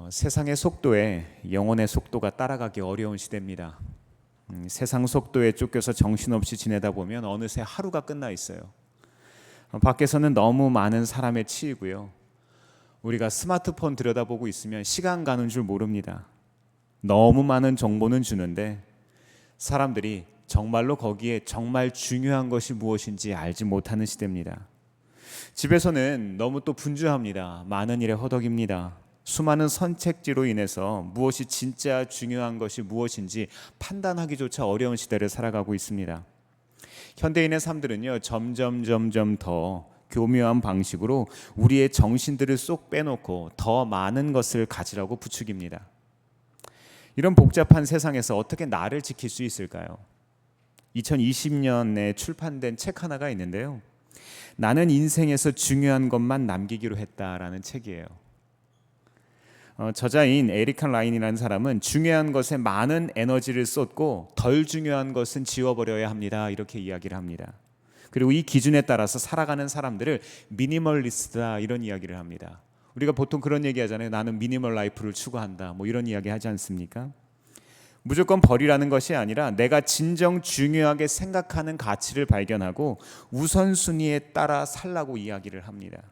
어, 세상의 속도에 영혼의 속도가 따라가기 어려운 시대입니다. 음, 세상 속도에 쫓겨서 정신없이 지내다 보면 어느새 하루가 끝나 있어요. 어, 밖에서는 너무 많은 사람에 치이고요. 우리가 스마트폰 들여다보고 있으면 시간 가는 줄 모릅니다. 너무 많은 정보는 주는데 사람들이 정말로 거기에 정말 중요한 것이 무엇인지 알지 못하는 시대입니다. 집에서는 너무 또 분주합니다. 많은 일에 허덕입니다. 수많은 선택지로 인해서 무엇이 진짜 중요한 것이 무엇인지 판단하기조차 어려운 시대를 살아가고 있습니다. 현대인의 삶들은요 점점 점점 더 교묘한 방식으로 우리의 정신들을 쏙 빼놓고 더 많은 것을 가지라고 부추깁니다. 이런 복잡한 세상에서 어떻게 나를 지킬 수 있을까요? 2020년에 출판된 책 하나가 있는데요. 나는 인생에서 중요한 것만 남기기로 했다라는 책이에요. 어, 저자인 에리칸 라인이라는 사람은 중요한 것에 많은 에너지를 쏟고 덜 중요한 것은 지워버려야 합니다. 이렇게 이야기를 합니다. 그리고 이 기준에 따라서 살아가는 사람들을 미니멀리스트다 이런 이야기를 합니다. 우리가 보통 그런 얘기 하잖아요. 나는 미니멀 라이프를 추구한다. 뭐 이런 이야기 하지 않습니까? 무조건 버리라는 것이 아니라 내가 진정 중요하게 생각하는 가치를 발견하고 우선순위에 따라 살라고 이야기를 합니다.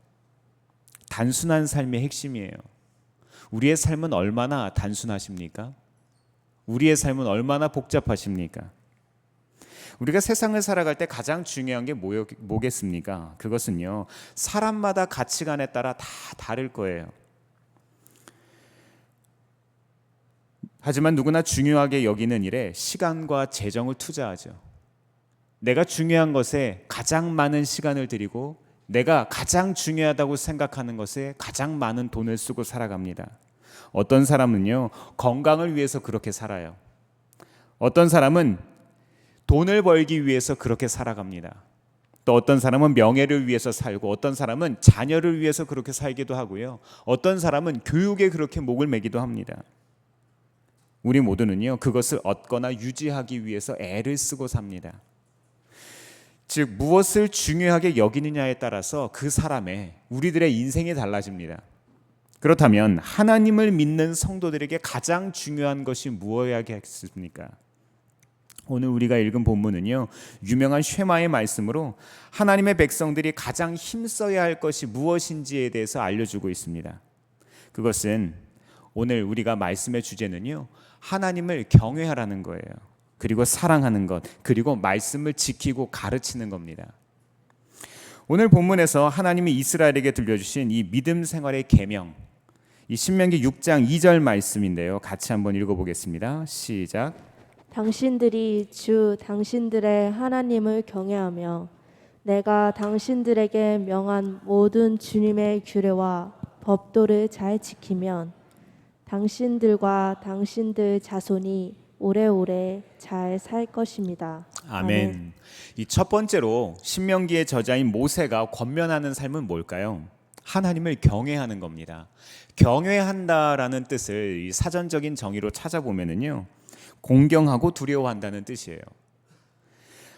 단순한 삶의 핵심이에요. 우리의 삶은 얼마나 단순하십니까? 우리의 삶은 얼마나 복잡하십니까? 우리가 세상을 살아갈 때 가장 중요한 게 뭐겠습니까? 그것은요, 사람마다 가치관에 따라 다 다를 거예요. 하지만 누구나 중요하게 여기는 일에 시간과 재정을 투자하죠. 내가 중요한 것에 가장 많은 시간을 들이고 내가 가장 중요하다고 생각하는 것에 가장 많은 돈을 쓰고 살아갑니다. 어떤 사람은요, 건강을 위해서 그렇게 살아요. 어떤 사람은 돈을 벌기 위해서 그렇게 살아갑니다. 또 어떤 사람은 명예를 위해서 살고 어떤 사람은 자녀를 위해서 그렇게 살기도 하고요. 어떤 사람은 교육에 그렇게 목을 매기도 합니다. 우리 모두는요, 그것을 얻거나 유지하기 위해서 애를 쓰고 삽니다. 즉, 무엇을 중요하게 여기느냐에 따라서 그 사람의, 우리들의 인생이 달라집니다. 그렇다면, 하나님을 믿는 성도들에게 가장 중요한 것이 무엇이겠습니까? 오늘 우리가 읽은 본문은요, 유명한 쉐마의 말씀으로 하나님의 백성들이 가장 힘써야 할 것이 무엇인지에 대해서 알려주고 있습니다. 그것은 오늘 우리가 말씀의 주제는요, 하나님을 경외하라는 거예요. 그리고 사랑하는 것, 그리고 말씀을 지키고 가르치는 겁니다. 오늘 본문에서 하나님이 이스라엘에게 들려주신 이 믿음 생활의 계명, 이 신명기 6장 2절 말씀인데요. 같이 한번 읽어보겠습니다. 시작. 당신들이 주 당신들의 하나님을 경외하며 내가 당신들에게 명한 모든 주님의 규례와 법도를 잘 지키면 당신들과 당신들 자손이 오래오래 잘 살 것입니다. 아멘. 이 첫 번째로 신명기의 저자인 모세가 권면하는 삶은 뭘까요? 하나님을 경외하는 겁니다. 경외한다라는 뜻을 이 사전적인 정의로 찾아보면은요. 공경하고 두려워한다는 뜻이에요.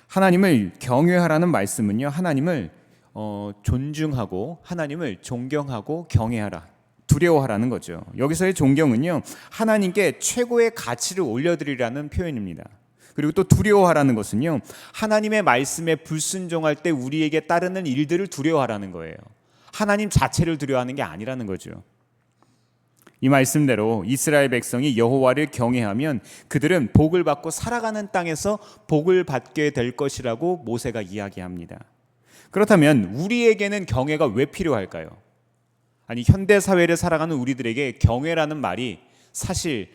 하나님을 경외하라는 말씀은요. 하나님을 어, 존중하고 하나님을 존경하고 경외하라. 두려워하라는 거죠. 여기서의 존경은요. 하나님께 최고의 가치를 올려드리라는 표현입니다. 그리고 또 두려워하라는 것은요. 하나님의 말씀에 불순종할 때 우리에게 따르는 일들을 두려워하라는 거예요. 하나님 자체를 두려워하는 게 아니라는 거죠. 이 말씀대로 이스라엘 백성이 여호와를 경외하면 그들은 복을 받고 살아가는 땅에서 복을 받게 될 것이라고 모세가 이야기합니다. 그렇다면 우리에게는 경외가 왜 필요할까요? 아니 현대 사회를 살아가는 우리들에게 경외라는 말이 사실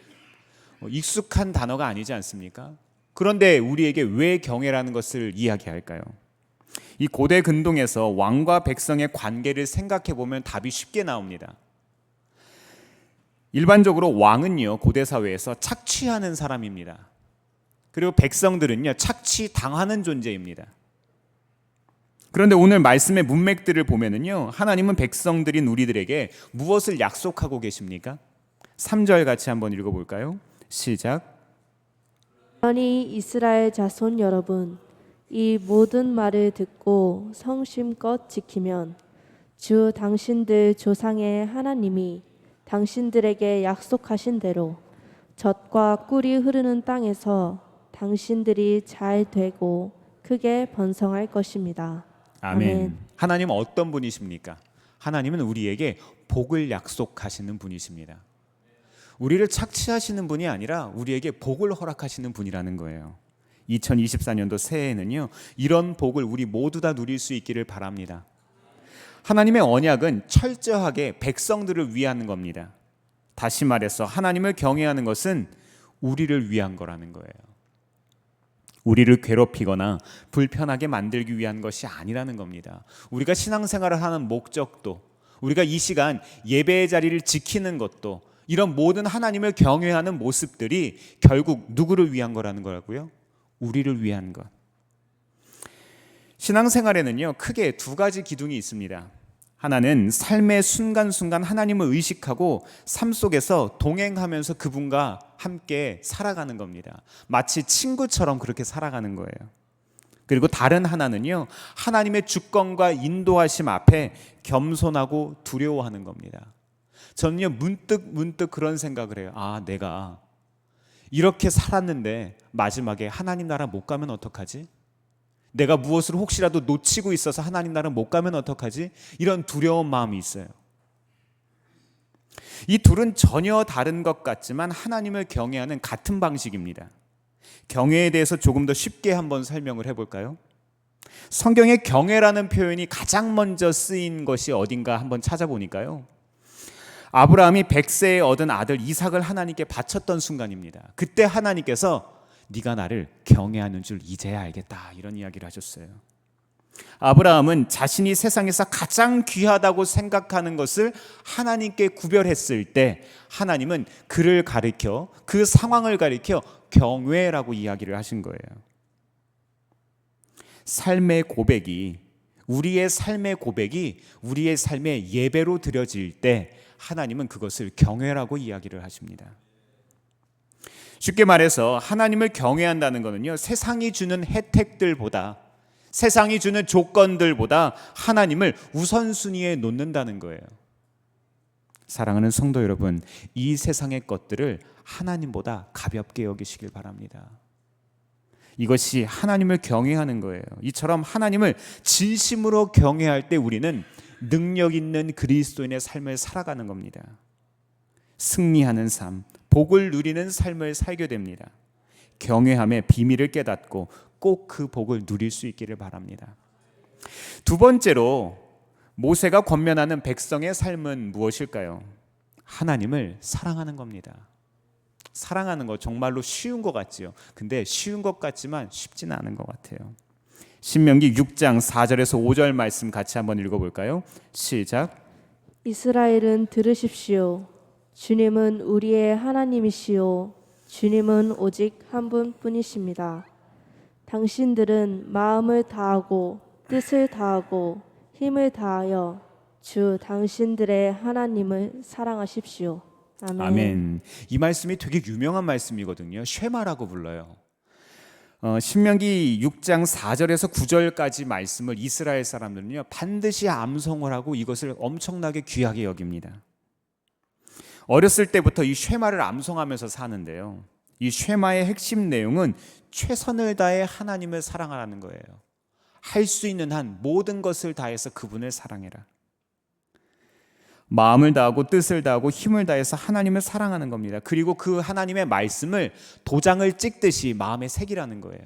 익숙한 단어가 아니지 않습니까? 그런데 우리에게 왜 경외라는 것을 이야기할까요? 이 고대 근동에서 왕과 백성의 관계를 생각해 보면 답이 쉽게 나옵니다. 일반적으로 왕은요 고대 사회에서 착취하는 사람입니다. 그리고 백성들은요 착취 당하는 존재입니다. 그런데 오늘 말씀의 문맥들을 보면은요 하나님은 백성들인 우리들에게 무엇을 약속하고 계십니까? 3절 같이 한번 읽어 볼까요? 시작. 그러니 이스라엘 자손 여러분 이 모든 말을 듣고 성심껏 지키면 주 당신들 조상의 하나님이 당신들에게 약속하신 대로 젖과 꿀이 흐르는 땅에서 당신들이 잘 되고 크게 번성할 것입니다. 아멘. 아멘. 하나님은 어떤 분이십니까? 하나님은 우리에게 복을 약속하시는 분이십니다. 우리를 착취하시는 분이 아니라 우리에게 복을 허락하시는 분이라는 거예요. 2024년도 새해에는요, 이런 복을 우리 모두 다 누릴 수 있기를 바랍니다. 하나님의 언약은 철저하게 백성들을 위한 겁니다. 다시 말해서 하나님을 경외하는 것은 우리를 위한 거라는 거예요. 우리를 괴롭히거나 불편하게 만들기 위한 것이 아니라는 겁니다. 우리가 신앙생활을 하는 목적도 우리가 이 시간 예배의 자리를 지키는 것도 이런 모든 하나님을 경외하는 모습들이 결국 누구를 위한 거라는 거라고요? 우리를 위한 것. 신앙생활에는요, 크게 두 가지 기둥이 있습니다. 하나는 삶의 순간순간 하나님을 의식하고 삶 속에서 동행하면서 그분과 함께 살아가는 겁니다. 마치 친구처럼 그렇게 살아가는 거예요. 그리고 다른 하나는요, 하나님의 주권과 인도하심 앞에 겸손하고 두려워하는 겁니다. 저는요, 문득 문득 그런 생각을 해요. 아, 내가 이렇게 살았는데 마지막에 하나님 나라 못 가면 어떡하지? 내가 무엇을 혹시라도 놓치고 있어서 하나님 나라 못 가면 어떡하지? 이런 두려운 마음이 있어요. 이 둘은 전혀 다른 것 같지만 하나님을 경외하는 같은 방식입니다. 경외에 대해서 조금 더 쉽게 한번 설명을 해볼까요? 성경에 경외라는 표현이 가장 먼저 쓰인 것이 어딘가 한번 찾아보니까요. 아브라함이 100세에 얻은 아들 이삭을 하나님께 바쳤던 순간입니다. 그때 하나님께서 네가 나를 경외하는 줄 이제야 알겠다 이런 이야기를 하셨어요. 아브라함은 자신이 세상에서 가장 귀하다고 생각하는 것을 하나님께 구별했을 때 하나님은 그를 가리켜 그 상황을 가리켜 경외라고 이야기를 하신 거예요. 삶의 고백이 우리의 삶의 고백이 우리의 삶의 예배로 드려질 때 하나님은 그것을 경외라고 이야기를 하십니다. 쉽게 말해서 하나님을 경외한다는 것은요, 세상이 주는 혜택들보다 세상이 주는 조건들보다 하나님을 우선순위에 놓는다는 거예요. 사랑하는 성도 여러분, 이 세상의 것들을 하나님보다 가볍게 여기시길 바랍니다. 이것이 하나님을 경외하는 거예요. 이처럼 하나님을 진심으로 경외할 때 우리는 능력 있는 그리스도인의 삶을 살아가는 겁니다. 승리하는 삶, 복을 누리는 삶을 살게 됩니다. 경외함의 비밀을 깨닫고 꼭 그 복을 누릴 수 있기를 바랍니다. 두 번째로 모세가 권면하는 백성의 삶은 무엇일까요? 하나님을 사랑하는 겁니다. 사랑하는 거 정말로 쉬운 것 같지요. 근데 쉬운 것 같지만 쉽지는 않은 것 같아요. 신명기 6장 4절에서 5절 말씀 같이 한번 읽어볼까요? 시작. 이스라엘은 들으십시오. 주님은 우리의 하나님이시오. 주님은 오직 한 분뿐이십니다. 당신들은 마음을 다하고 뜻을 다하고 힘을 다하여 주 당신들의 하나님을 사랑하십시오. 아멘. 아멘. 이 말씀이 되게 유명한 말씀이거든요. 쉐마라고 불러요. 어, 신명기 6장 4절에서 9절까지 말씀을 이스라엘 사람들은요 반드시 암송을 하고 이것을 엄청나게 귀하게 여깁니다. 어렸을 때부터 이 쉐마를 암송하면서 사는데요. 이 쉐마의 핵심 내용은 최선을 다해 하나님을 사랑하라는 거예요. 할 수 있는 한 모든 것을 다해서 그분을 사랑해라. 마음을 다하고 뜻을 다하고 힘을 다해서 하나님을 사랑하는 겁니다. 그리고 그 하나님의 말씀을 도장을 찍듯이 마음에 새기라는 거예요.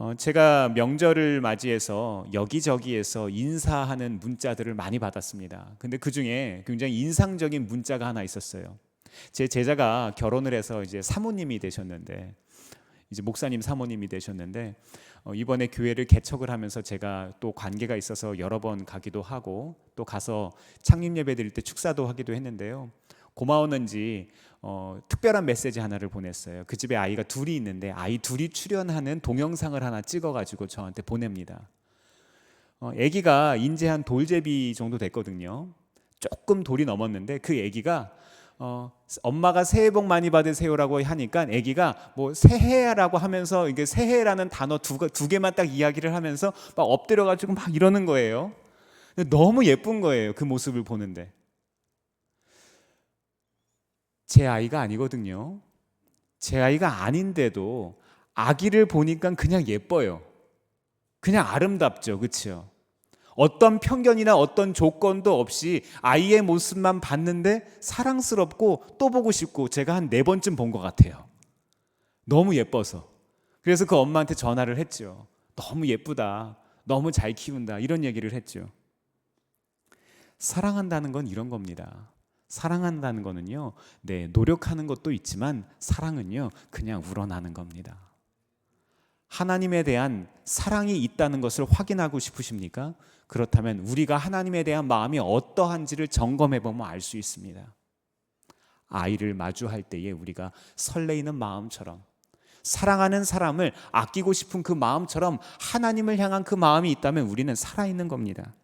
어, 제가 명절을 맞이해서 여기저기에서 인사하는 문자들을 많이 받았습니다. 근데 그 중에 굉장히 인상적인 문자가 하나 있었어요. 제 제자가 결혼을 해서 이제 사모님이 되셨는데 이제 목사님 사모님이 되셨는데 어, 이번에 교회를 개척을 하면서 제가 또 관계가 있어서 여러 번 가기도 하고 또 가서 창립 예배 드릴 때 축사도 하기도 했는데요. 고마웠는지 어, 특별한 메시지 하나를 보냈어요. 그 집에 아이가 둘이 있는데 아이 둘이 출연하는 동영상을 하나 찍어가지고 저한테 보냅니다. 어, 아기가 인제 한 돌제비 정도 됐거든요. 조금 돌이 넘었는데 그 아기가 어, 엄마가 새해 복 많이 받으세요라고 하니까 아기가 뭐 새해라고 하면서 이게 새해라는 단어 두, 두 개만 딱 이야기를 하면서 막 엎드려 가지고 막 이러는 거예요. 너무 예쁜 거예요. 그 모습을 보는데. 제 아이가 아니거든요. 제 아이가 아닌데도 아기를 보니까 그냥 예뻐요. 그냥 아름답죠. 그렇죠? 어떤 편견이나 어떤 조건도 없이 아이의 모습만 봤는데 사랑스럽고 또 보고 싶고 제가 한 네 번쯤 본 것 같아요. 너무 예뻐서. 그래서 그 엄마한테 전화를 했죠. 너무 예쁘다. 너무 잘 키운다. 이런 얘기를 했죠. 사랑한다는 건 이런 겁니다. 사랑한다는 거는요, 네, 노력하는 것도 있지만 사랑은요, 그냥 우러나는 겁니다. 하나님에 대한 사랑이 있다는 것을 확인하고 싶으십니까? 그렇다면 우리가 하나님에 대한 마음이 어떠한지를 점검해 보면 알 수 있습니다. 아이를 마주할 때에 우리가 설레이는 마음처럼 사랑하는 사람을 아끼고 싶은 그 마음처럼 하나님을 향한 그 마음이 있다면 우리는 살아있는 겁니다.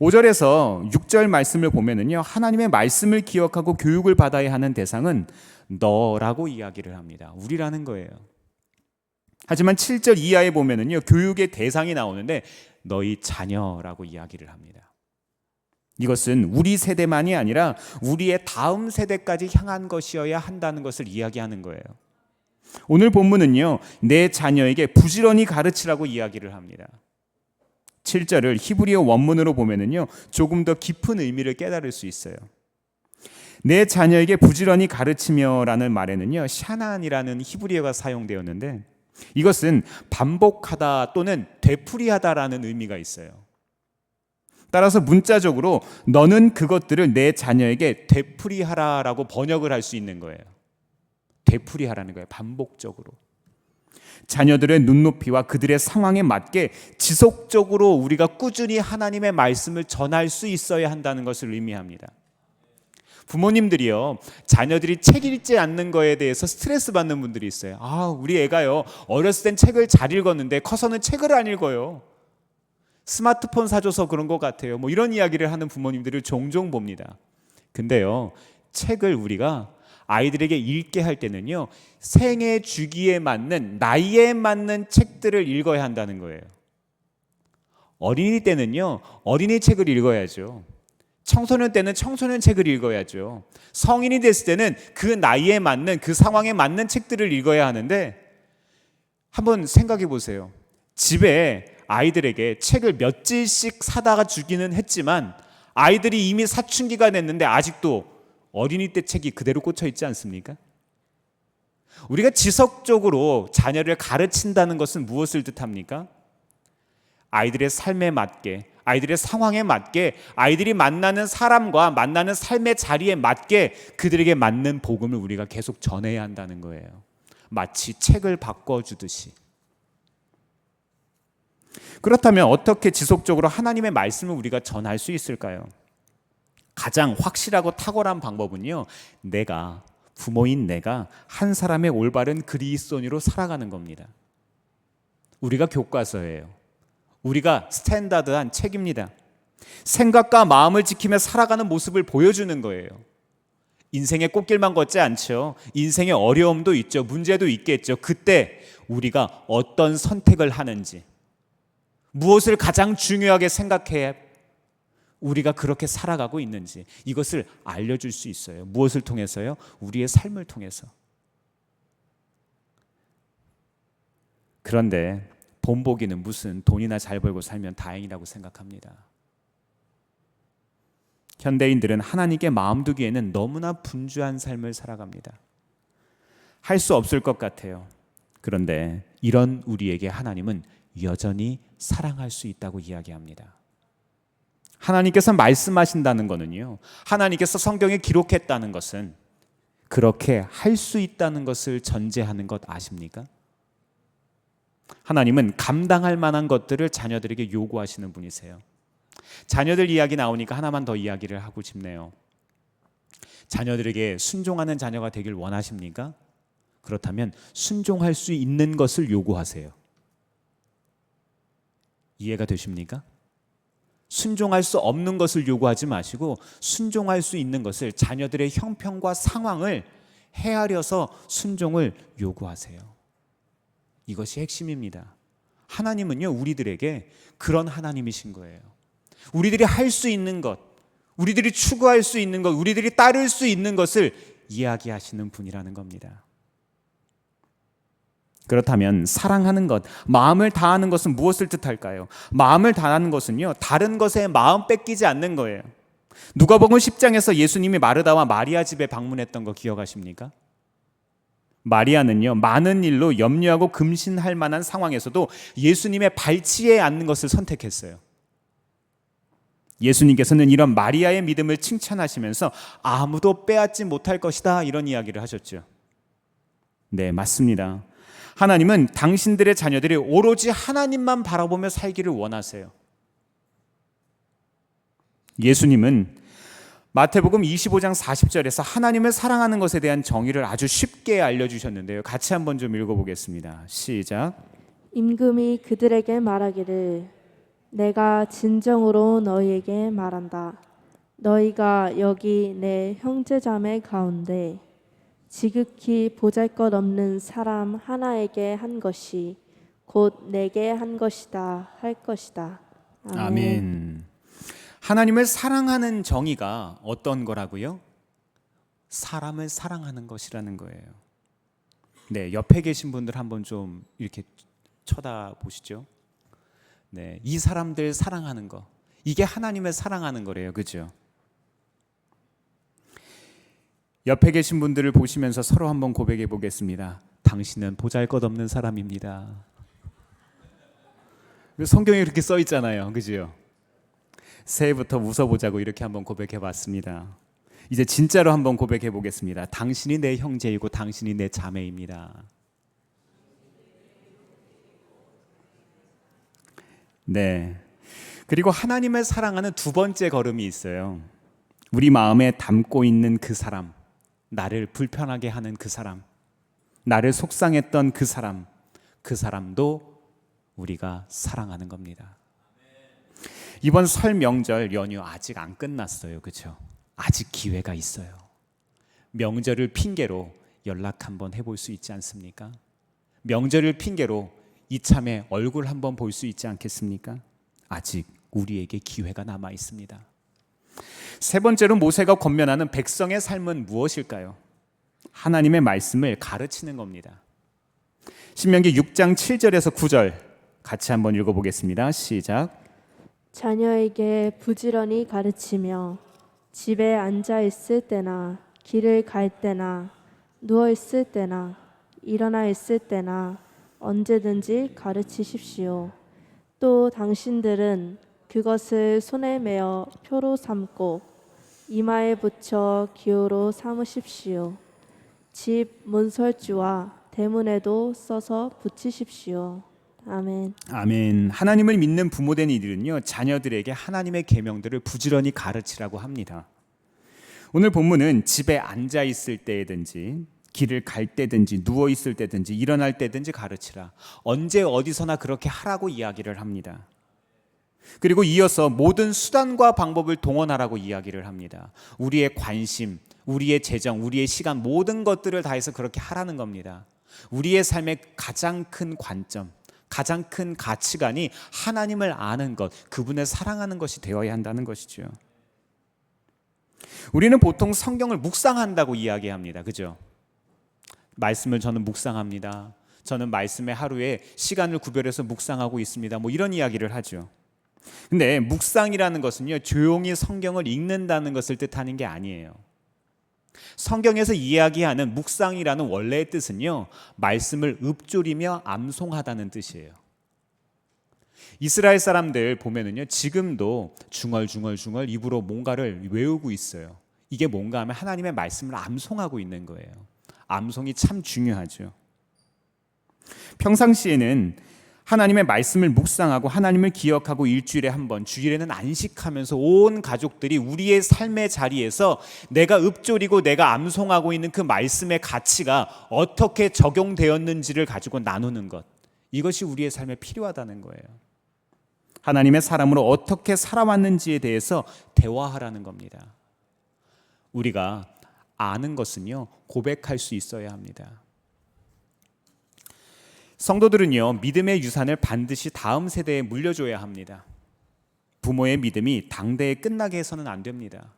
5절에서 6절 말씀을 보면은요. 하나님의 말씀을 기억하고 교육을 받아야 하는 대상은 너라고 이야기를 합니다. 우리라는 거예요. 하지만 7절 이하에 보면은요. 교육의 대상이 나오는데 너희 자녀라고 이야기를 합니다. 이것은 우리 세대만이 아니라 우리의 다음 세대까지 향한 것이어야 한다는 것을 이야기하는 거예요. 오늘 본문은요. 내 자녀에게 부지런히 가르치라고 이야기를 합니다. 7절을 히브리어 원문으로 보면은요. 조금 더 깊은 의미를 깨달을 수 있어요. 내 자녀에게 부지런히 가르치며라는 말에는요. 샤난이라는 히브리어가 사용되었는데 이것은 반복하다 또는 되풀이하다라는 의미가 있어요. 따라서 문자적으로 너는 그것들을 내 자녀에게 되풀이하라라고 번역을 할 수 있는 거예요. 되풀이하라는 거예요. 반복적으로. 자녀들의 눈높이와 그들의 상황에 맞게 지속적으로 우리가 꾸준히 하나님의 말씀을 전할 수 있어야 한다는 것을 의미합니다. 부모님들이요, 자녀들이 책 읽지 않는 거에 대해서 스트레스 받는 분들이 있어요. 아, 우리 애가요, 어렸을 땐 책을 잘 읽었는데 커서는 책을 안 읽어요. 스마트폰 사줘서 그런 것 같아요. 뭐 이런 이야기를 하는 부모님들을 종종 봅니다. 근데요, 책을 우리가 아이들에게 읽게 할 때는요, 생애 주기에 맞는, 나이에 맞는 책들을 읽어야 한다는 거예요. 어린이 때는요, 어린이 책을 읽어야죠. 청소년 때는 청소년 책을 읽어야죠. 성인이 됐을 때는 그 나이에 맞는, 그 상황에 맞는 책들을 읽어야 하는데, 한번 생각해 보세요. 집에 아이들에게 책을 몇 질씩 사다가 주기는 했지만, 아이들이 이미 사춘기가 됐는데 아직도 어린이 때 책이 그대로 꽂혀 있지 않습니까? 우리가 지속적으로 자녀를 가르친다는 것은 무엇을 뜻합니까? 아이들의 삶에 맞게, 아이들의 상황에 맞게, 아이들이 만나는 사람과 만나는 삶의 자리에 맞게 그들에게 맞는 복음을 우리가 계속 전해야 한다는 거예요. 마치 책을 바꿔주듯이. 그렇다면 어떻게 지속적으로 하나님의 말씀을 우리가 전할 수 있을까요? 가장 확실하고 탁월한 방법은요. 내가 부모인 내가 한 사람의 올바른 그리스도인으로 살아가는 겁니다. 우리가 교과서예요. 우리가 스탠다드한 책입니다. 생각과 마음을 지키며 살아가는 모습을 보여주는 거예요. 인생의 꽃길만 걷지 않죠. 인생의 어려움도 있죠. 문제도 있겠죠. 그때 우리가 어떤 선택을 하는지, 무엇을 가장 중요하게 생각해 우리가 그렇게 살아가고 있는지 이것을 알려줄 수 있어요. 무엇을 통해서요? 우리의 삶을 통해서. 그런데 본보기는 무슨 돈이나 잘 벌고 살면 다행이라고 생각합니다. 현대인들은 하나님께 마음 두기에는 너무나 분주한 삶을 살아갑니다. 할 수 없을 것 같아요. 그런데 이런 우리에게 하나님은 여전히 사랑할 수 있다고 이야기합니다. 하나님께서 말씀하신다는 것은요. 하나님께서 성경에 기록했다는 것은 그렇게 할 수 있다는 것을 전제하는 것 아십니까? 하나님은 감당할 만한 것들을 자녀들에게 요구하시는 분이세요. 자녀들 이야기 나오니까 하나만 더 이야기를 하고 싶네요. 자녀들에게 순종하는 자녀가 되길 원하십니까? 그렇다면 순종할 수 있는 것을 요구하세요. 이해가 되십니까? 순종할 수 없는 것을 요구하지 마시고 순종할 수 있는 것을 자녀들의 형편과 상황을 헤아려서 순종을 요구하세요. 이것이 핵심입니다. 하나님은요, 우리들에게 그런 하나님이신 거예요. 우리들이 할 수 있는 것, 우리들이 추구할 수 있는 것, 우리들이 따를 수 있는 것을 이야기하시는 분이라는 겁니다. 그렇다면 사랑하는 것, 마음을 다하는 것은 무엇을 뜻할까요? 마음을 다하는 것은요, 다른 것에 마음 뺏기지 않는 거예요. 누가복음 10장에서 예수님이 마르다와 마리아 집에 방문했던 거 기억하십니까? 마리아는요, 많은 일로 염려하고 금신할 만한 상황에서도 예수님의 발치에 앉는 것을 선택했어요. 예수님께서는 이런 마리아의 믿음을 칭찬하시면서 아무도 빼앗지 못할 것이다 이런 이야기를 하셨죠. 네, 맞습니다. 하나님은 당신들의 자녀들이 오로지 하나님만 바라보며 살기를 원하세요. 예수님은 마태복음 25장 40절에서 하나님을 사랑하는 것에 대한 정의를 아주 쉽게 알려주셨는데요. 같이 한번 좀 읽어보겠습니다. 시작. 임금이 그들에게 말하기를 내가 진정으로 너희에게 말한다. 너희가 여기 내 형제자매 가운데 지극히 보잘것없는 사람 하나에게 한 것이 곧 내게 한 것이다 할 것이다. 아멘. 하나님을 사랑하는 정의가 어떤 거라고요? 사람을 사랑하는 것이라는 거예요. 네, 옆에 계신 분들 한번 좀 이렇게 쳐다보시죠. 네, 이 사람들 사랑하는 거. 이게 하나님을 사랑하는 거래요. 그죠? 옆에 계신 분들을 보시면서 서로 한번 고백해 보겠습니다. 당신은 보잘것없는 사람입니다. 성경에 그렇게 써 있잖아요. 그죠? 새해부터 웃어보자고 이렇게 한번 고백해 봤습니다. 이제 진짜로 한번 고백해 보겠습니다. 당신이 내 형제이고 당신이 내 자매입니다. 네. 그리고 하나님을 사랑하는 두 번째 걸음이 있어요. 우리 마음에 담고 있는 그 사람, 나를 불편하게 하는 그 사람, 나를 속상했던 그 사람, 그 사람도 우리가 사랑하는 겁니다. 이번 설 명절 연휴 아직 안 끝났어요. 그렇죠? 아직 기회가 있어요. 명절을 핑계로 연락 한번 해볼 수 있지 않습니까? 명절을 핑계로 이참에 얼굴 한번 볼 수 있지 않겠습니까? 아직 우리에게 기회가 남아 있습니다. 세 번째로 모세가 권면하는 백성의 삶은 무엇일까요? 하나님의 말씀을 가르치는 겁니다. 신명기 6장 7절에서 9절 같이 한번 읽어보겠습니다. 시작. 자녀에게 부지런히 가르치며 집에 앉아 있을 때나 길을 갈 때나 누워 있을 때나 일어나 있을 때나 언제든지 가르치십시오. 또 당신들은 그것을 손에 메어 표로 삼고 이마에 붙여 기호로 삼으십시오. 집 문설주와 대문에도 써서 붙이십시오. 아멘. 아멘. 하나님을 믿는 부모된 이들은요 자녀들에게 하나님의 계명들을 부지런히 가르치라고 합니다. 오늘 본문은 집에 앉아 있을 때든지 길을 갈 때든지 누워 있을 때든지 일어날 때든지 가르치라. 언제 어디서나 그렇게 하라고 이야기를 합니다. 그리고 이어서 모든 수단과 방법을 동원하라고 이야기를 합니다. 우리의 관심, 우리의 재정, 우리의 시간 모든 것들을 다해서 그렇게 하라는 겁니다. 우리의 삶의 가장 큰 관점, 가장 큰 가치관이 하나님을 아는 것, 그분을 사랑하는 것이 되어야 한다는 것이죠. 우리는 보통 성경을 묵상한다고 이야기합니다. 그죠? 말씀을 저는 묵상합니다. 저는 말씀에 하루에 시간을 구별해서 묵상하고 있습니다. 뭐 이런 이야기를 하죠. 근데 묵상이라는 것은요, 조용히 성경을 읽는다는 것을 뜻하는 게 아니에요. 성경에서 이야기하는 묵상이라는 원래의 뜻은요, 말씀을 읊조리며 암송하다는 뜻이에요. 이스라엘 사람들 보면은요, 지금도 중얼중얼중얼 입으로 뭔가를 외우고 있어요. 이게 뭔가 하면 하나님의 말씀을 암송하고 있는 거예요. 암송이 참 중요하죠. 평상시에는 하나님의 말씀을 묵상하고 하나님을 기억하고 일주일에 한 번, 주일에는 안식하면서 온 가족들이 우리의 삶의 자리에서 내가 읊조리고 내가 암송하고 있는 그 말씀의 가치가 어떻게 적용되었는지를 가지고 나누는 것. 이것이 우리의 삶에 필요하다는 거예요. 하나님의 사람으로 어떻게 살아왔는지에 대해서 대화하라는 겁니다. 우리가 아는 것은요, 고백할 수 있어야 합니다. 성도들은요, 믿음의 유산을 반드시 다음 세대에 물려줘야 합니다. 부모의 믿음이 당대에 끝나게 해서는 안 됩니다.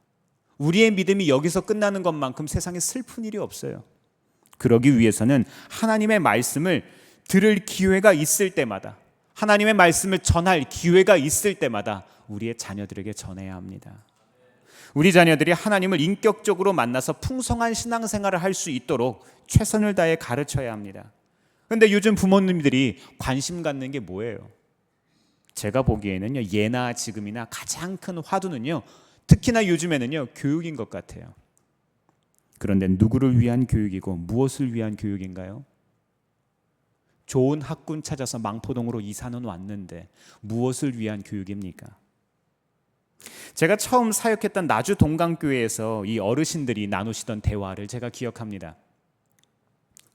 우리의 믿음이 여기서 끝나는 것만큼 세상에 슬픈 일이 없어요. 그러기 위해서는 하나님의 말씀을 들을 기회가 있을 때마다 하나님의 말씀을 전할 기회가 있을 때마다 우리의 자녀들에게 전해야 합니다. 우리 자녀들이 하나님을 인격적으로 만나서 풍성한 신앙생활을 할 수 있도록 최선을 다해 가르쳐야 합니다. 근데 요즘 부모님들이 관심 갖는 게 뭐예요? 제가 보기에는요, 예나 지금이나 가장 큰 화두는요, 특히나 요즘에는요, 교육인 것 같아요. 그런데 누구를 위한 교육이고 무엇을 위한 교육인가요? 좋은 학군 찾아서 망포동으로 이사는 왔는데 무엇을 위한 교육입니까? 제가 처음 사역했던 나주 동강교회에서 이 어르신들이 나누시던 대화를 제가 기억합니다.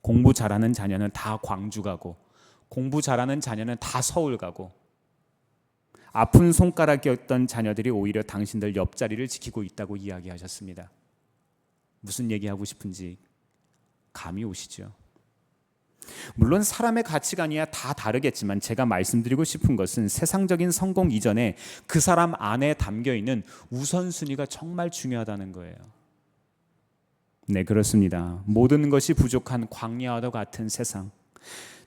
공부 잘하는 자녀는 다 광주 가고 공부 잘하는 자녀는 다 서울 가고 아픈 손가락이었던 자녀들이 오히려 당신들 옆자리를 지키고 있다고 이야기하셨습니다. 무슨 얘기하고 싶은지 감이 오시죠? 물론 사람의 가치관이야 다 다르겠지만 제가 말씀드리고 싶은 것은 세상적인 성공 이전에 그 사람 안에 담겨 있는 우선순위가 정말 중요하다는 거예요. 네, 그렇습니다. 모든 것이 부족한 광야와도 같은 세상.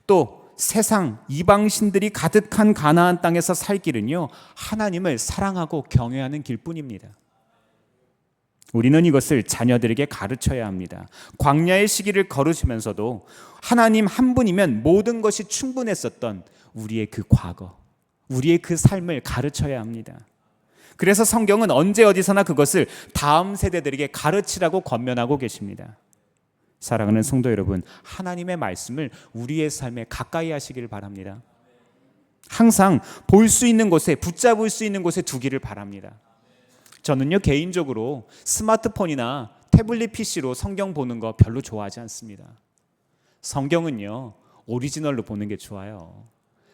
또 세상 이방신들이 가득한 가나안 땅에서 살 길은요. 하나님을 사랑하고 경외하는 길뿐입니다. 우리는 이것을 자녀들에게 가르쳐야 합니다. 광야의 시기를 걸으시면서도 하나님 한 분이면 모든 것이 충분했었던 우리의 그 과거, 우리의 그 삶을 가르쳐야 합니다. 그래서 성경은 언제 어디서나 그것을 다음 세대들에게 가르치라고 권면하고 계십니다. 사랑하는 성도 여러분, 하나님의 말씀을 우리의 삶에 가까이 하시기를 바랍니다. 항상 볼 수 있는 곳에 붙잡을 수 있는 곳에 두기를 바랍니다. 저는요 개인적으로 스마트폰이나 태블릿 PC로 성경 보는 거 별로 좋아하지 않습니다. 성경은요 오리지널로 보는 게 좋아요.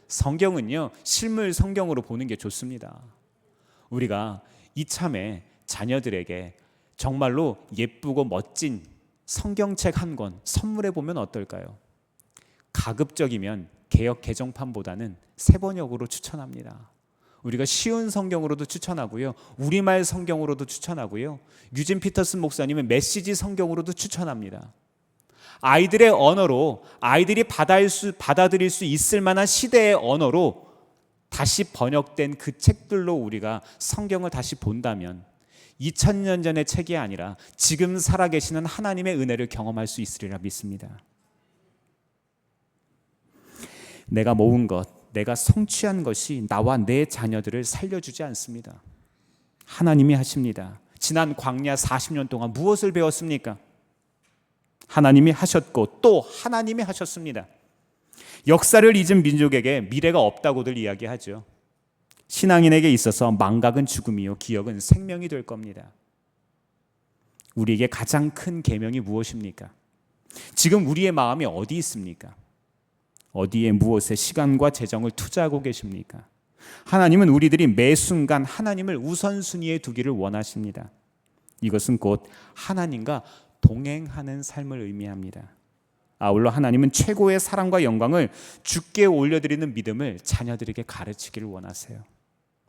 성경은요 실물 성경으로 보는 게 좋습니다. 우리가 이참에 자녀들에게 정말로 예쁘고 멋진 성경책 한 권 선물해 보면 어떨까요? 가급적이면 개역 개정판보다는 세번역으로 추천합니다. 우리가 쉬운 성경으로도 추천하고요. 우리말 성경으로도 추천하고요. 유진 피터슨 목사님은 메시지 성경으로도 추천합니다. 아이들의 언어로 아이들이 받아들일 수 있을 만한 시대의 언어로 다시 번역된 그 책들로 우리가 성경을 다시 본다면 2000년 전의 책이 아니라 지금 살아계시는 하나님의 은혜를 경험할 수 있으리라 믿습니다. 내가 모은 것, 내가 성취한 것이 나와 내 자녀들을 살려주지 않습니다. 하나님이 하십니다. 지난 광야 40년 동안 무엇을 배웠습니까? 하나님이 하셨고 또 하나님이 하셨습니다. 역사를 잊은 민족에게 미래가 없다고들 이야기하죠. 신앙인에게 있어서 망각은 죽음이요 기억은 생명이 될 겁니다. 우리에게 가장 큰 계명이 무엇입니까? 지금 우리의 마음이 어디 있습니까? 어디에 무엇에 시간과 재정을 투자하고 계십니까? 하나님은 우리들이 매 순간 하나님을 우선순위에 두기를 원하십니다. 이것은 곧 하나님과 동행하는 삶을 의미합니다. 아울러 하나님은 최고의 사랑과 영광을 주께 올려드리는 믿음을 자녀들에게 가르치기를 원하세요.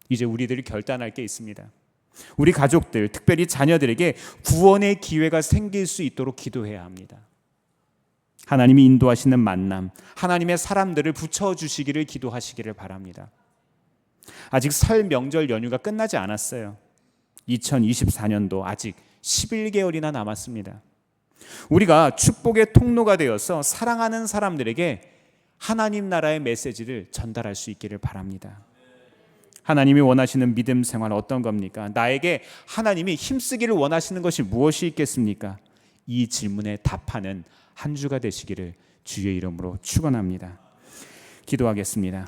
이제 우리들이 결단할 게 있습니다. 우리 가족들, 특별히 자녀들에게 구원의 기회가 생길 수 있도록 기도해야 합니다. 하나님이 인도하시는 만남, 하나님의 사람들을 붙여 주시기를 기도하시기를 바랍니다. 아직 설 명절 연휴가 끝나지 않았어요. 2024년도 아직 11개월이나 남았습니다. 우리가 축복의 통로가 되어서 사랑하는 사람들에게 하나님 나라의 메시지를 전달할 수 있기를 바랍니다. 하나님이 원하시는 믿음 생활 어떤 겁니까? 나에게 하나님이 힘쓰기를 원하시는 것이 무엇이 있겠습니까? 이 질문에 답하는 한 주가 되시기를 주의 이름으로 축원합니다. 기도하겠습니다.